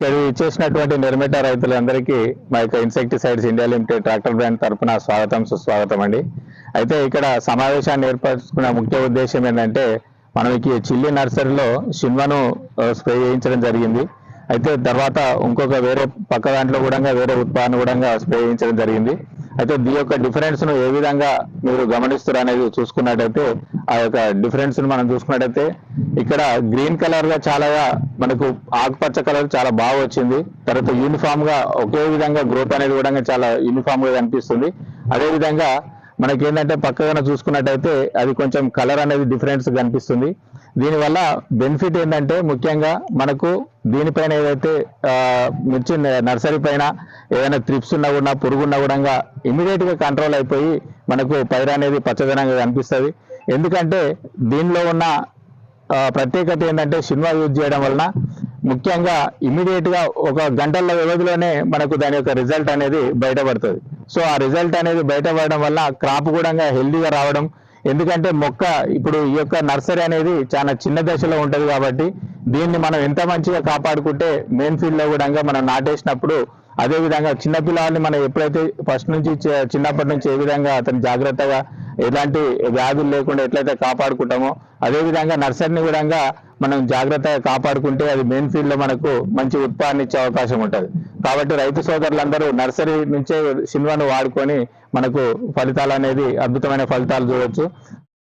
ఇక్కడ ఇచ్చేసినటువంటి నిర్మిత రైతులందరికీ మా యొక్క insecticides India limited tractor brand తరపున స్వాగతం సుస్వాగతం అండి. అయితే ఇక్కడ సమావేశాన్ని ఏర్పరచుకున్న ముఖ్య ఉద్దేశం ఏంటంటే మనకి చిల్లి నర్సరీలో షిన్వను స్ప్రే చేయించడం జరిగింది. అయితే తర్వాత ఇంకొక వేరే పక్క దాంట్లో కూడా వేరే ఉత్పాదన కూడా స్ప్రే చేయించడం జరిగింది. అయితే దీని యొక్క డిఫరెన్స్ను ఏ విధంగా మీరు గమనిస్తారు అనేది చూసుకున్నట్టయితే ఆ యొక్క డిఫరెన్స్ను మనం చూసుకున్నట్టయితే ఇక్కడ గ్రీన్ కలర్గా చాలా మనకు ఆకుపచ్చ కలర్ చాలా బాగా వచ్చింది. తర్వాత యూనిఫామ్గా ఒకే విధంగా గ్రోత్ అనేది కూడా చాలా యూనిఫామ్గా కనిపిస్తుంది. అదే విధంగా మనకి ఏంటంటే పక్కగా చూసుకున్నట్టయితే అది కొంచెం కలర్ అనేది డిఫరెన్స్ కనిపిస్తుంది. దీనివల్ల బెనిఫిట్ ఏంటంటే ముఖ్యంగా మనకు దీనిపైన ఏదైతే మిర్చి నర్సరీ పైన ఏదైనా త్రిప్స్ ఉన్నా కూడా పురుగు ఉన్నా కూడా ఇమీడియట్గా కంట్రోల్ అయిపోయి మనకు పైరు అనేది పచ్చదనంగా కనిపిస్తుంది. ఎందుకంటే దీనిలో ఉన్న ప్రత్యేకత ఏంటంటే సినిమా యూజ్ చేయడం వలన ముఖ్యంగా ఇమీడియట్గా ఒక గంటల వ్యవధిలోనే మనకు దాని యొక్క రిజల్ట్ అనేది బయటపడుతుంది. సో ఆ రిజల్ట్ అనేది బయటపడడం వల్ల క్రాప్ కూడా హెల్దీగా రావడం. ఎందుకంటే మొక్క ఇప్పుడు ఈ యొక్క నర్సరీ అనేది చాలా చిన్న దశలో ఉంటుంది కాబట్టి దీన్ని మనం ఎంత మంచిగా కాపాడుకుంటే మెయిన్ ఫీల్డ్లో కూడా మనం నాటేసినప్పుడు అదే విధంగా చిన్న పిల్లల్ని మనం ఎప్పుడైతే ఫస్ట్ నుంచి చి- చిన్నప్పటి నుంచి ఏ విధంగా అతను జాగ్రత్తగా ఎలాంటి వ్యాధులు లేకుండా ఎట్లయితే కాపాడుకుంటామో అదే విధంగా నర్సరీని కూడా మనం జాగ్రత్తగా కాపాడుకుంటే అది మెయిన్ ఫీల్డ్లో మనకు మంచి ఉత్పాదన ఇచ్చే అవకాశం ఉంటుంది. కాబట్టి రైతు సోదరులందరూ నర్సరీ నుంచే సినిమాను వాడుకొని మనకు ఫలితాలు అనేది అద్భుతమైన ఫలితాలు చూడొచ్చు.